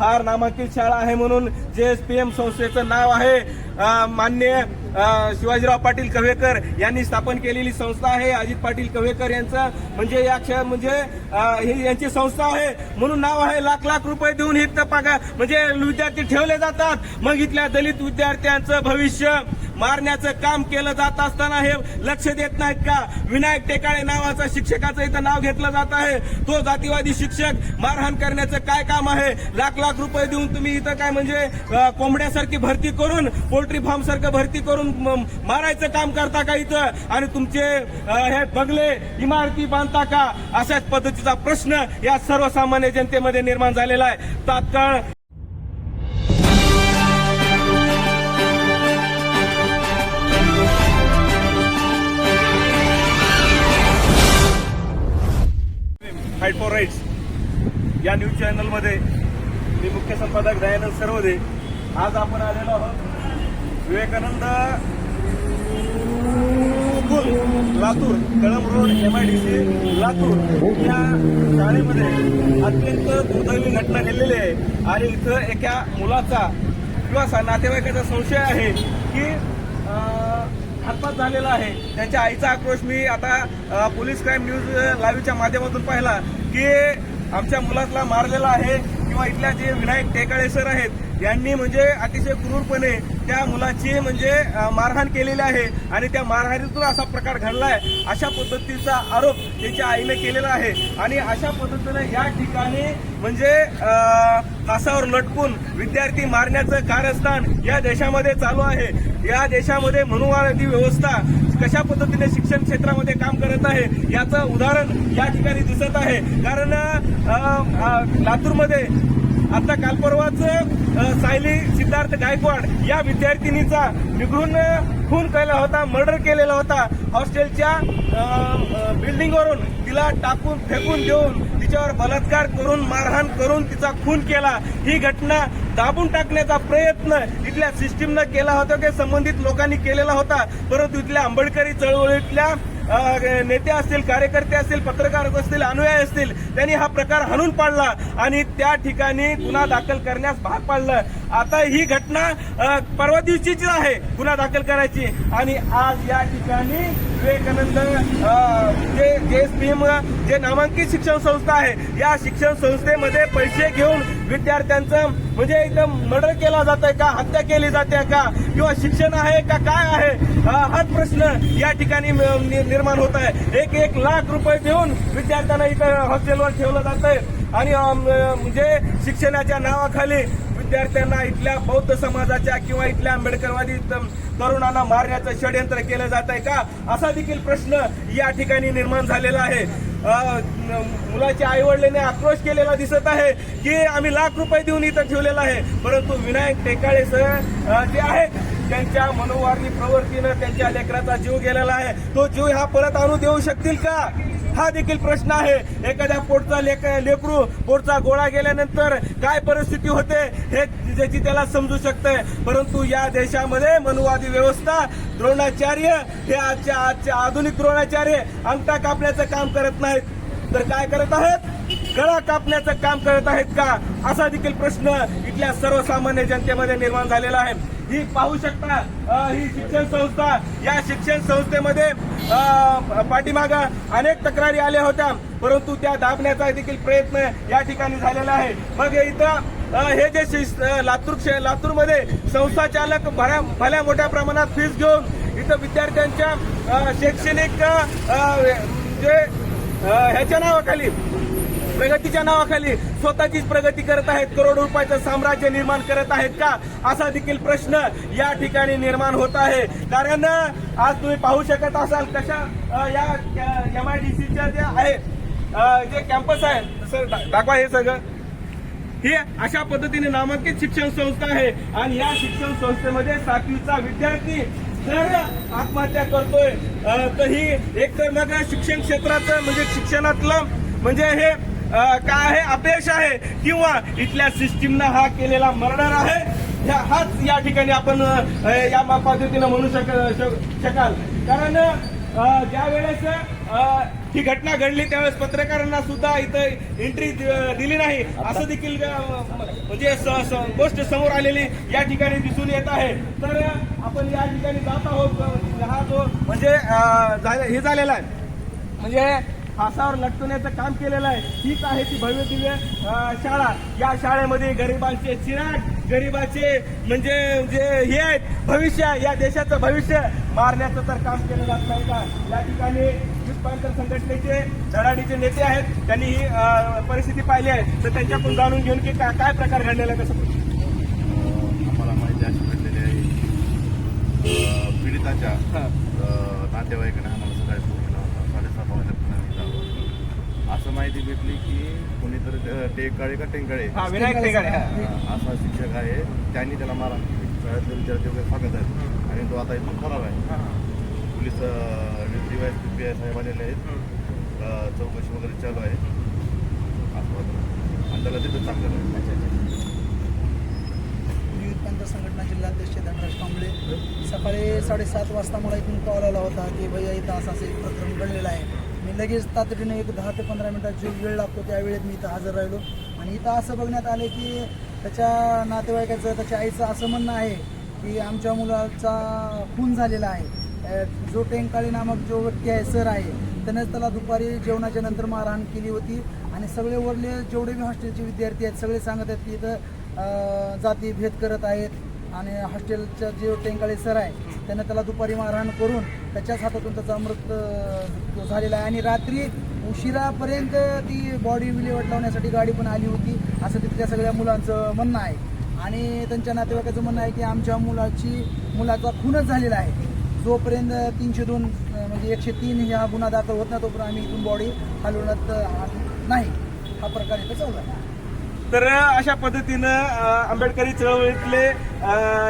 फार नामांकित शाळा आहे म्हणून जे एस पी एम संस्थेचं नाव आहे. मान्य शिवाजीराव पाटील कव्हेकर यांनी स्थापन केलेली संस्था आहे अजित पाटील कव्हेकर यांचं. म्हणजे या क्षण म्हणजे ही यांची संस्था आहे. म्हणून नाव आहे लाख लाख रुपये देऊन ही इथं पगार म्हणजे विद्यार्थी ठेवले जातात. मग इथल्या दलित विद्यार्थ्यांचं भविष्य मारण्याचं काम केलं जात असताना हे लक्ष देत नाहीत का? विनायक टेकाळे नावाचा शिक्षकाचं इथं नाव घेतलं जात आहे. तो जातीवादी शिक्षक मारहाण करण्याचं काय काम आहे? लाख लाख रुपये देऊन तुम्ही इथं काय म्हणजे कोंबड्यासारखी भरती करून पोल्ट्री फार्म सारखं भरती करून मारायचं काम करता का इथं? आणि तुमचे हे बंगले इमारती बांधता का? अशाच पद्धतीचा प्रश्न या सर्वसामान्य जनतेमध्ये निर्माण झालेला आहे. तात्काळ फाईट फॉर राईट्स या न्यूज चॅनलमध्ये मी मुख्य संपादक दयानंद सर्वदे. आज आपण आलेलो आहोत Vivekanand school Latur Kalamb road M I D C Latur या शाळेमध्ये अत्यंत दुर्दैवी घटना घडलेली आहे. आणि इथं एका मुलाचा किंवा सा- नातेवाईकाचा संशय आहे की अं, हातपात झालेला आहे. त्यांच्या आईचा आक्रोश मी आता पोलीस क्राईम न्यूज लाईव्हच्या माध्यमातून पाहिला की आमच्या मुलातला मारलेला आहे किंवा इथल्या जे विनायक टेकाळे सर आहेत यांनी म्हणजे अतिशय क्रूरपणे त्या मुलाची म्हणजे मारहाण केलेली आहे आणि त्या मारहाणीतून असा प्रकार घडलाय अशा पद्धतीचा आरोप त्याच्या आईने केलेला आहे. आणि अशा पद्धतीने या ठिकाणी म्हणजे अ, फासावर लटकून विद्यार्थी मारण्याचं कारस्थान या देशामध्ये चालू आहे. या देशामध्ये मनुवादी व्यवस्था कशा पद्धतीने शिक्षण क्षेत्रामध्ये काम करत आहे याचं उदाहरण या ठिकाणी दिसत आहे. कारण लातूरमध्ये आता काल परवाच सायली सिद्धार्थ गायकवाड या विद्यार्थिनीचा निघून खून केला होता मर्डर केलेला होता. हॉस्टेलच्या बिल्डिंगवरून तिला टाकून फेकून देऊन तिच्यावर बलात्कार करून मारहाण करून तिचा खून केला. ही घटना दाबून टाकण्याचा प्रयत्न इथल्या सिस्टीमनं केला होता की संबंधित लोकांनी केलेला होता. परंतु इथल्या आंबेडकरी चळवळीतल्या नेते असतील कार्यकर्ते असतील पत्रकार असतील अनुयायी असतील त्यांनी हा प्रकार हाणून पाडला आणि त्या ठिकाणी गुन्हा दाखल करण्यास भाग पाडलं. आता ही घटना परवा दिवशीची आहे गुन्हा दाखल करायची. आणि आज या ठिकाणी विवेकानंद जे जे स्कीम जे नामांकित शिक्षण संस्था आहे या शिक्षण संस्थेमध्ये पैसे घेऊन विद्यार्थ्यांचं म्हणजे एकदम मर्डर केला जात आहे का हत्या केली जाते का किंवा शिक्षण आहे का काय आहे हाच प्रश्न या ठिकाणी नि- निर्माण होत आहे. एक एक लाख रुपये देऊन विद्यार्थ्यांना इथं हॉस्टेलवर ठेवलं जात आहे आणि म्हणजे शिक्षणाच्या नावाखाली विद्यार्थ्यांना इथल्या बौद्ध समाजाच्या किंवा इथल्या आंबेडकरवादी तरुणांना मारण्याचं षडयंत्र केलं जात आहे का? असा देखील प्रश्न या ठिकाणी निर्माण झालेला आहे. मुलाच्या आईवडिलांनी आक्रोश केलेला दिसत आहे की आम्ही लाख रुपये देऊन इथं ठेवलेला आहे. परंतु विनायक टेकाळे सर जे आहेत त्यांच्या मनोवारणी प्रवृत्तीनं त्यांच्या लेकराचा जीव गेलेला आहे. तो जीव हा परत आणू देऊ शकतील का? हा देखील प्रश्न आहे. एखाद्या पोटचा लेक लेकरू पोटचा गोळा गेल्यानंतर काय परिस्थिती होते हे ज्याची त्याला समजू शकते. परंतु या देशामध्ये मनुवादी व्यवस्था द्रोणाचार्य हे आजच्या आजच्या आधुनिक द्रोणाचार्य अंगठा कापण्याचं काम करत नाहीत. तर काय करत आहेत? गळा कापण्याचं काम करत आहेत का? असा देखील प्रश्न इथल्या सर्वसामान्य जनतेमध्ये निर्माण झालेला आहे. ही पाहू शकता ही शिक्षण संस्था या शिक्षण संस्थेमध्ये पाठीमाग पाठीमागं अनेक तक्रारी आल्या होत्या परंतु त्या दाबण्याचा देखील प्रयत्न या ठिकाणी झालेला आहे. मग इथं हे जे लातूर लातूरमध्ये संस्था चालक भल्या भल्या मोठ्या प्रमाणात फीस घेऊन इथं विद्यार्थ्यांच्या शैक्षणिक जे ह्याच्या नावाखाली प्रगतीच्या नावाखाली स्वतःचीच प्रगती करत आहेत. करोडो रुपयाचं साम्राज्य निर्माण करत आहेत का? असा देखील प्रश्न या ठिकाणी निर्माण होत आहे. कारण आज तुम्ही पाहू शकत असाल कशा या एम आय डी सीच्या जे आहे जे कॅम्पस आहे. सर दा- दाखवा हे सगळं. हे अशा पद्धतीने नामांकित शिक्षण संस्था आहे आणि या शिक्षण संस्थेमध्ये सातवीचा विद्यार्थी जर आत्महत्या करतोय. तर ही एकतर मग शिक्षण क्षेत्राचं म्हणजे शिक्षणातलं म्हणजे हे काय आहे? अपयश आहे. किंवा इथल्या सिस्टीमनं हा केलेला मर्डर आहे? ह्या- हाच या ठिकाणी आपण या पद्धतीनं म्हणू शक शक- शकाल. कारण ज्या वेळेस ही घटना घडली त्यावेळेस पत्रकारांना सुद्धा इथं एंट्री दिली नाही. असं देखील म्हणजे गोष्ट समोर आलेली या ठिकाणी दिसून येत आहे. तर आपण या ठिकाणी जात आहोत. हा जो म्हणजे हे झालेला आहे. म्हणजे फासावर लटकवण्याचं काम केलेलं आहे. हीच आहे ती भव्य दिव्य शाळा. या शाळेमध्ये गरिबांचे चिराग गरिबाचे म्हणजे जे हे आहेत भविष्य या देशाचं भविष्य मारण्याचं तर काम केलं जात नाही का? या ठिकाणी युथ संघटनेचे धडाडीचे नेते आहेत त्यांनी ही परिस्थिती पाहिली आहे. तर त्यांच्याकडून जाणून घेऊन की का- काय प्रकार घडलेला आहे कसं आम्हाला माहिती अशी भेटलेली आहे. पीडिताच्या नातेवाईकाने आम्हाला सकाळी फोन केला होता साडेसात वाजल्यापासून आम्ही जातो असं माहिती भेटली की कोणीतरी टेकाळे का टेंकाळे हा विनायक हा. असा शिक्षक आहे. त्यांनी त्याला केली शाळेतले विद्यार्थी वगैरे सांगत आहेत. आणि तो आता इथून फरार आहे. हा, हा. पोलीस डीवायस पी आय साहेब आलेले आहेत. अं, चौकशी वगैरे चालू आहे. आणि त्याला तिथं चांगलं आहे. संघटना जिल्हाध्यक्ष धनराज कांबळे सकाळी साडेसात वाजता मला इथून कॉल आला होता की भैया इथं असं असं एक प्रकरण घडलेलं आहे. आणि लगेच तातडीने एक दहा ते पंधरा मिनिटात जो वेळ लागतो त्या वेळेत मी इथं हजर राहिलो. आणि इथं असं बघण्यात आलं की त्याच्या नातेवाईकाचं त्याच्या आईचं असं म्हणणं आहे की आमच्या मुलाचा खून झालेला आहे. जो टेंकाळी नामक जो व्यक्ती आहे सर आहे त्यानेच त्याला दुपारी जेवणाच्या नंतर मारहाण केली होती. आणि सगळे वरले जेवढे बी हॉस्टेलचे विद्यार्थी आहेत सगळे सांगत आहेत की इथं जाती भेद करत आहेत. आणि हॉस्टेलचा जे टेंकाळे सर आहे त्यानं त्याला दुपारी मारहाण करून त्याच्याच हातातून त्याचा मृत तो झालेला आहे. आणि रात्री उशिरापर्यंत ती बॉडी विल्हेवाट लावण्यासाठी गाडी पण आली होती. असं तिथल्या सगळ्या मुलांचं म्हणणं आहे. आणि त्यांच्या नातेवाईकाचं म्हणणं आहे की आमच्या मुलाची मुलाचा खूनच झालेला आहे. जोपर्यंत तीनशे दोन म्हणजे एकशे तीन ह्या गुन्हा दाखल होत नाही तोपर्यंत आम्ही इथून बॉडी हलवण्यात नाही. हा प्रकार इथं चालू आहे. तर अशा पद्धतीनं आंबेडकरी चळवळीतले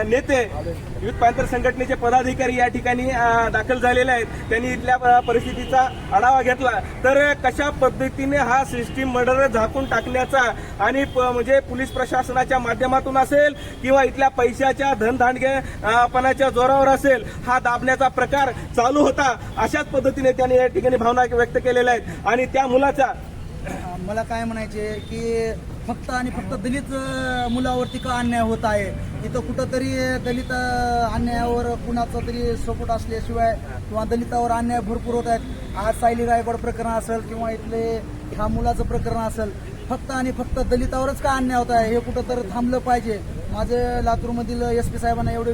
नेते युथ पॅन्थर संघटनेचे पदाधिकारी या ठिकाणी दाखल झालेले आहेत. त्यांनी इथल्या परिस्थितीचा आढावा घेतला. तर कशा पद्धतीने हा सिस्टीम मर्डर झाकून टाकण्याचा आणि प- म्हणजे पोलीस प्रशासनाच्या माध्यमातून असेल किंवा इथल्या पैशाच्या धनधांडगेपणाच्या जोरावर असेल हा दाबण्याचा प्रकार चालू होता. अशाच पद्धतीने त्यांनी या ठिकाणी भावना व्यक्त केलेल्या आहेत. आणि त्या मुलाचा मला काय म्हणायचे की फक्त आणि फक्त दलित मुलावरती का अन्याय होत आहे? इथं कुठंतरी दलित अन्यायावर कुणाचा तरी सपोर्ट असल्याशिवाय किंवा दलितावर अन्याय भरपूर होत आहेत. आज सायली रायगड प्रकरण असेल किंवा इथले ह्या मुलाचं प्रकरण असेल फक्त आणि फक्त दलितावरच का अन्याय होत आहे? हे कुठं तर थांबलं पाहिजे. माझं लातूरमधील एस पी साहेबांना एवढे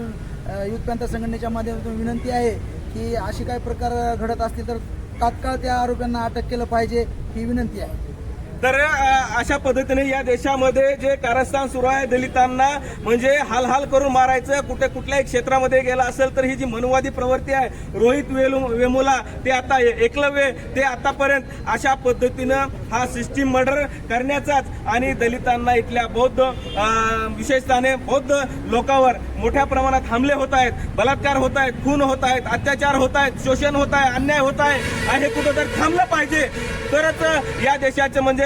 युथ पॅन्थर संघटनेच्या माध्यमातून विनंती आहे की अशी काही प्रकार घडत असतील तर तात्काळ त्या आरोपींना अटक केलं पाहिजे ही विनंती आहे. तर अशा पद्धतीने या देशामध्ये जे कारस्थान सुरू आहे दलितांना म्हणजे हालहाल करून मारायचं कुठे कुठल्याही क्षेत्रामध्ये गेला असेल तर ही जी मनुवादी प्रवृत्ती आहे रोहित वेलू वेमुला ते आता एकलव्य ते आतापर्यंत अशा पद्धतीनं हा सिस्टीम मर्डर करण्याचाच आणि दलितांना इथल्या बौद्ध विशेषताने बौद्ध लोकांवर मोठ्या प्रमाणात हमले होत आहेत बलात्कार होत आहेत खून होत आहेत अत्याचार होत आहेत शोषण होत आहे अन्याय होत आहे आणि हे कुठंतरी थांबलं पाहिजे. तरच या देशाचं म्हणजे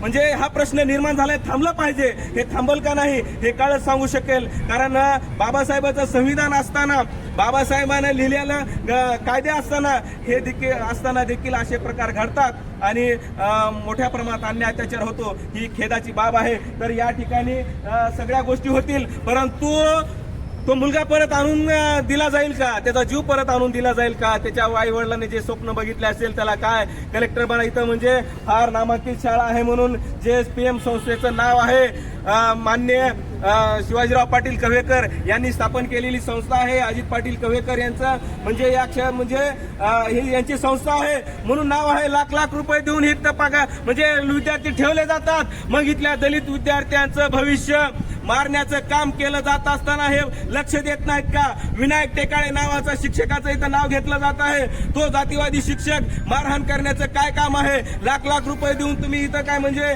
म्हणजे हा प्रश्न निर्माण झालाय थांबलं पाहिजे. हे थांबल का नाही हे काळच सांगू शकेल. कारण बाबासाहेबांचं बाबासाहेबाचं संविधान असताना बाबासाहेबांना लिहिलेलं कायदे असताना हे देखील असताना देखील असे प्रकार घडतात. आणि मोठ्या प्रमाणात अन्याय अत्याचार होतो. ही खेदाची बाब आहे. तर या ठिकाणी सगळ्या गोष्टी होतील. परंतु तो मुलगा परत आणून दिला जाईल का? त्याचा जीव परत आणून दिला जाईल का? त्याच्या आई वडिलांनी जे स्वप्न बघितले असेल त्याला काय? कलेक्टर बना इथं म्हणजे फार नामांकित शाळा आहे म्हणून जे पी एम संस्थेचं नाव आहे. मान्य शिवाजीराव पाटील कव्हेकर यांनी स्थापन केलेली संस्था आहे. अजित पाटील कव्हेकर यांचं म्हणजे या क्षण म्हणजे ही यांची संस्था आहे. म्हणून नाव आहे लाख लाख रुपये देऊन इथं पगार म्हणजे विद्यार्थी ठेवले जातात. मग इथल्या दलित विद्यार्थ्यांचं भविष्य मारण्याचं काम केलं जात असताना हे लक्ष देत नाहीत का? विनायक टेकाळे नावाचा शिक्षकाचं इथं नाव घेतलं जात आहे. तो जातीवादी शिक्षक मारहाण करण्याचं काय काम आहे? लाख लाख रुपये देऊन तुम्ही इथं काय म्हणजे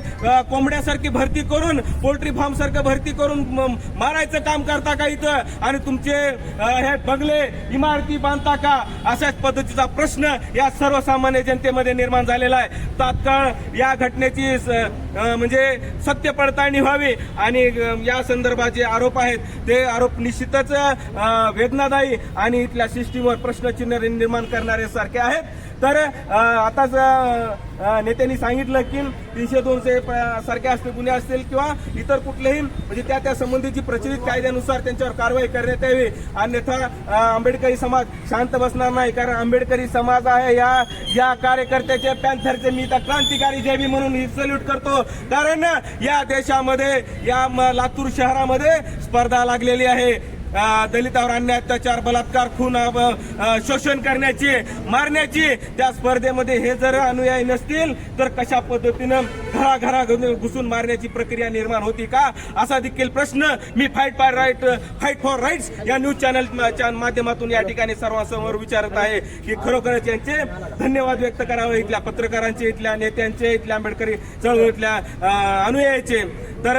कोंबड्यासारखी भरती करून पोल्ट्री फार्म सारखं भरती करून करून मारायचं काम करता का इथं? आणि तुमचे हे बंगले इमारती बांधता का? अशाच पद्धतीचा प्रश्न या सर्वसामान्य जनतेमध्ये निर्माण झालेला आहे. तात्काळ या घटनेची स- म्हणजे सत्य पडताळणी व्हावी. आणि या संदर्भात जे आरोप आहेत ते आरोप निश्चितच वेदनादायी आणि इथल्या सिस्टीमवर प्रश्नचिन्ह निर्माण करणारे सारखे आहेत. तर आताच नेत्यांनी सांगितलं की तीनशे दोनशे सारखे असतील गुन्हे असतील किंवा इतर कुठलेही म्हणजे त्या त्या संबंधीची प्रचलित कायद्यानुसार त्यांच्यावर कारवाई करण्यात यावी. अन्यथा आंबेडकरी समाज शांत बसणार नाही. कारण आंबेडकरी समाज आहे या या कार्यकर्त्याचे पॅन्थरचे मी तर क्रांतिकारी जयबी म्हणून ही सल्यूट करतो. कारण या देशामध्ये या म- लातूर शहरामध्ये स्पर्धा लागलेली आहे. दलितावर अन्याय अत्याचार बलात्कार खून शोषण करण्याची मारण्याची त्या स्पर्धेमध्ये हे जर अनुयायी नसतील तर कशा पद्धतीनं घराघरा घुसून मारण्याची प्रक्रिया निर्माण होती का? असा देखील प्रश्न मी fight for right fight for rights या न्यूज चॅनल माध्यमातून या ठिकाणी सर्वांसमोर विचारत आहे की खरोखरच यांचे धन्यवाद व्यक्त करावे इथल्या पत्रकारांचे इथल्या नेत्यांचे इथल्या आंबेडकरी चळवळीतल्या अनुयायाचे. तर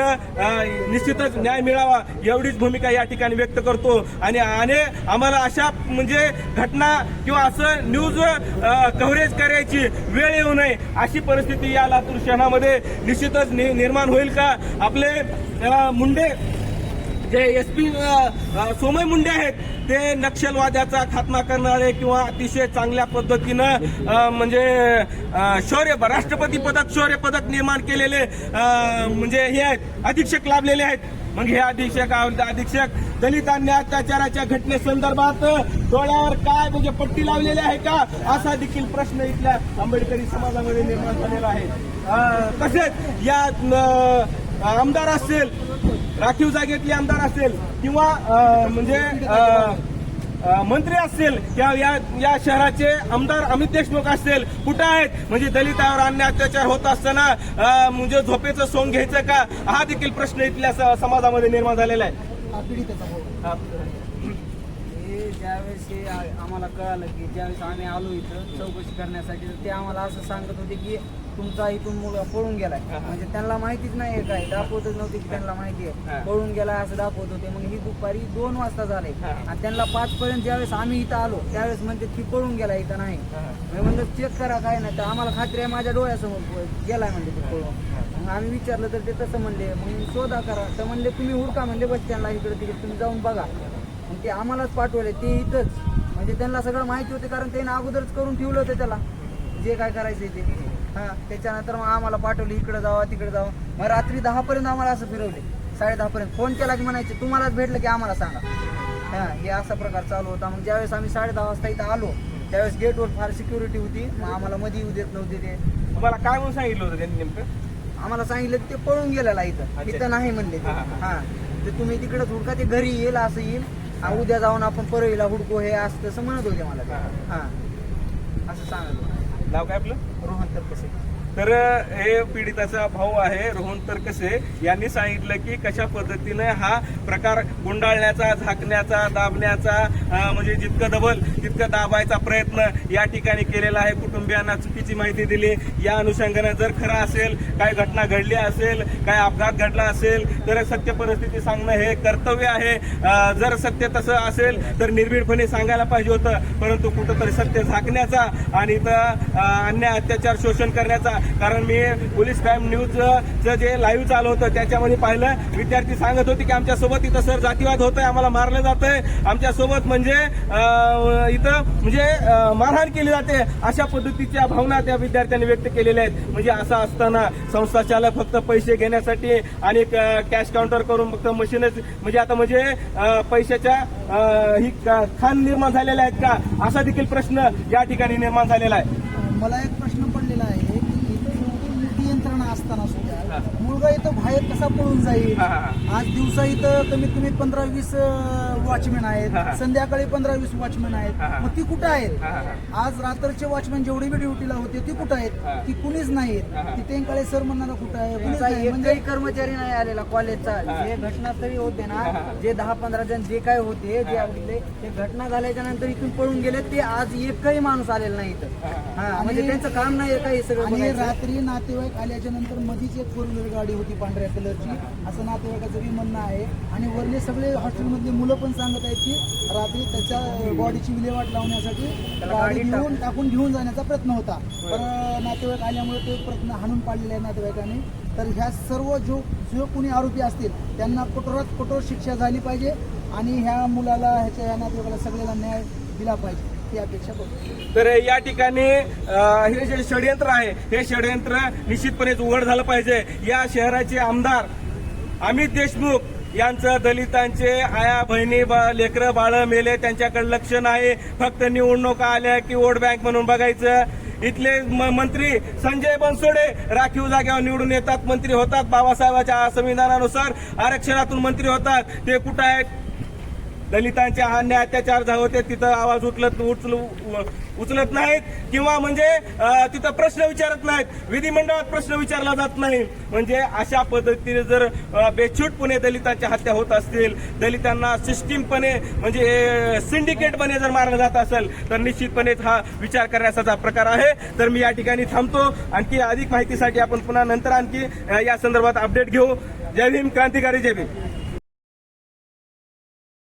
निश्चितच न्याय मिळावा एवढीच भूमिका या ठिकाणी व्यक्त करतो. आणि आणि आम्हाला अशा म्हणजे घटना किंवा असं न्यूज कव्हरेज करायची वेळ येऊ नये अशी परिस्थिती या लातूर शहरामध्ये निश्चितच नि- निर्माण होईल का? आपले मुंडे जे एस पी सोमय मुंडे आहेत ते नक्षलवाद्याचा खात्मा करणारे किंवा अतिशय चांगल्या पद्धतीनं म्हणजे शौर्य राष्ट्रपती पदक शौर्य पदक निर्माण केलेले म्हणजे हे आहेत अधीक्षक लाभलेले आहेत. मग हे अधीक्षक अधीक्षक दलितांनी अत्याचाराच्या घटनेसंदर्भात डोळ्यावर काय म्हणजे पट्टी लावलेली आहे का असा देखील प्रश्न इथल्या आंबेडकरी समाजामध्ये निर्माण झालेला आहे. तसेच या आमदार असेल राखीव जागेतले आमदार असेल किंवा म्हणजे मंत्री असतील किंवा या या शहराचे आमदार अमित देशमुख असतील कुठं आहेत? म्हणजे दलितावर अन्याय अत्याचार होत असताना म्हणजे झोपेचं सोंग घ्यायचं का? हा देखील प्रश्न इथल्या समाजामध्ये निर्माण झालेला आहे हा पीडिताचा भाऊ हा. हे आ- आम्हाला कळालं की ज्यावेळेस आम्ही आलो इथं चौकशी करण्यासाठी तर ते आम्हाला असं सांगत होते की तुमचा इथून मुलगा पळून गेलाय. म्हणजे त्यांना माहितीच नाही काय दाखवतच नव्हते की त्यांना माहिती. आहे. पळून गेलाय असं दाखवत होते. मग ही दुपारी दोन वाजता झाले. आणि त्यांना पाच पर्यंत ज्यावेळेस आम्ही इथं आलो त्यावेळेस म्हणते की पळून गेला इथं नाही. मी म्हणलं चेक करा काय नाही. तर आम्हाला खात्री आहे माझ्या डोळ्यासमोर गेलाय म्हणले ते पळून. मग आम्ही विचारलं तर ते तसं म्हणले. मग शोधा करा. तर म्हणले तुम्ही हुडका म्हणले बस स्टँडला इकडे तिकडे तुम्ही जाऊन बघा. मग ते आम्हालाच पाठवले ते इथंच. म्हणजे त्यांना सगळं माहिती होते कारण त्यांनी अगोदरच करून ठेवलं होतं त्याला. जे काय करायचं ते. हा त्याच्यानंतर मग आम्हाला पाठवले इकडे जावा तिकडे जावा. मग रात्री दहा पर्यंत आम्हाला असं फिरवले. साडे दहा पर्यंत फोन केला की म्हणायचे तुम्हालाच भेटलं की आम्हाला सांगा. हा हे असा प्रकार चालू होता. मग ज्यावेळेस आम्ही साडे दहा वाजता इथं आलो त्यावेळेस गेटवर फार सिक्युरिटी होती. मग आम्हाला मध्ये येऊ देत नव्हते ते. तुम्हाला काय म्हणून सांगितलं होतं त्यांनी नेमकं? आम्हाला सांगितलं की ते पळून गेलेला इथं. इथं नाही म्हणले. हा, तर तुम्ही तिकडे हुडका ते घरी येईल असं येईल. आ, उद्या जाऊन आपण परळीला हुडको हे असं तसं म्हणत होते मला ते. हा. हा असं सांगत होते नाव काय आपलं रोहन तर कसे तर हे पीडिताचा भाऊ आहे रोहन तरकसे. यांनी सांगितलं की कशा पद्धतीने हा प्रकार गुंडाळण्याचा झाकण्याचा दाबण्याचा म्हणजे जितकं दबल तितकं दाबायचा प्रयत्न या ठिकाणी केलेला आहे. कुटुंबियांना चुकीची माहिती दिली. या अनुषंगाने जर खरं असेल काय घटना घडली असेल काय अपघात घडला असेल तर सत्य परिस्थिती सांगणं हे कर्तव्य आहे. जर सत्य तसं असेल तर निर्भीडपणे सांगायला पाहिजे होतं. परंतु कुठंतरी सत्य झाकण्याचा आणि इथं अन्याय अत्याचार शोषण करण्याचा कारण मी पोलीस क्राईम न्यूजचं जे लाईव्ह चालू होतं त्याच्यामध्ये पाहिलं. विद्यार्थी सांगत होते की आमच्यासोबत इथं सर जातीवाद होत आहे आम्हाला मारलं जात आहे म्हणजे इथं म्हणजे मारहाण केली जाते अशा पद्धतीच्या भावना त्या विद्यार्थ्यांनी व्यक्त केलेल्या आहेत. म्हणजे असं असताना संस्था चालक फक्त पैसे घेण्यासाठी आणि कॅश काउंटर करून फक्त मशीनच म्हणजे आता म्हणजे पैशाच्या ही का- खान निर्माण झालेल्या आहेत का? असा देखील प्रश्न या ठिकाणी निर्माण झालेला आहे. मला एक असताना. सुद्धा मुलगा इथं बाहेर कसा पळून जाईल आज दिवसा इथं कमीत कमी पंधरा वीस वॉचमॅन. आहेत संध्याकाळी पंधरा वीस वॉचमॅन. आहेत मग ती कुठं आहेत. आज रात्रचे वॉचमॅन जेवढे बी ड्युटीला होते ती कुठं हा. आहेत ती कुणीच नाहीत. ती तेंकाळे सर म्हणणारा कुठं आहे म्हणजे एकही कर्मचारी नाही आलेला कॉलेजचा हा. जे घटनास्थळी होते हा, हा. ना जे दहा पंधरा जण जे काय होते जे. आपले ते घटना झाल्याच्यानंतर इथून पळून गेले ते आज एकही माणूस आलेला नाही इथं म्हणजे त्यांचं काम नाही का हे सगळं? रात्री नातेवाईक आल्याच्यानंतर मधीच एक फोर व्हीलर गाडी होती पांढऱ्या कलरची. असं नातेवाईकाचं बी म्हणणं आहे. आणि वरले सगळे हॉस्टेलमधले मुलं पण सांगत आहेत की रात्री त्याच्या बॉडीची विल्हेवाट लावण्यासाठी गाडी घेऊन टाकून. घेऊन जाण्याचा प्रयत्न होता. पण नातेवाईक आल्यामुळे ते प्रयत्न हाणून पाडलेले आहे नातेवाईकांनी. तर ह्या सर्व जो जो कोणी आरोपी असतील त्यांना कठोरात कठोर शिक्षा झाली पाहिजे आणि ह्या मुलाला ह्याच्या ह्या नातेवाईकाला सगळ्याला न्याय दिला पाहिजे. तर या ठिकाणी हे जे षडयंत्र आहे हे षडयंत्र निश्चितपणेच उघड झालं पाहिजे. या शहराचे आमदार अमित देशमुख यांचं दलितांचे आया बहिणी बा- लेकरं बाळं मेले त्यांच्याकडे लक्ष नाही. फक्त निवडणुका आल्या की वोट बँक म्हणून बघायचं. इथले म- मंत्री संजय बनसोडे राखीव जागेवर निवडून येतात. मंत्री होतात बाबासाहेबांच्या संविधानानुसार. आरक्षणातून मंत्री होतात. ते कुठं आहेत? दलितांचे अन्याय अत्याचार झाले होते तिथं आवाज उचलत उचल उचलत नाहीत किंवा म्हणजे तिथं प्रश्न विचारत नाहीत. विधिमंडळात प्रश्न विचारला जात नाही. म्हणजे अशा पद्धतीने जर बेछूटपणे दलितांच्या हत्या होत असतील दलितांना सिस्टीमपणे म्हणजे सिंडिकेटपणे जर मारलं जात असेल तर निश्चितपणे हा विचार करण्याचा प्रकार आहे. तर मी या ठिकाणी थांबतो. आणखी अधिक माहितीसाठी आपण पुन्हा नंतर आणखी या संदर्भात अपडेट घेऊ. जय भीम क्रांतिकारी जय भीम.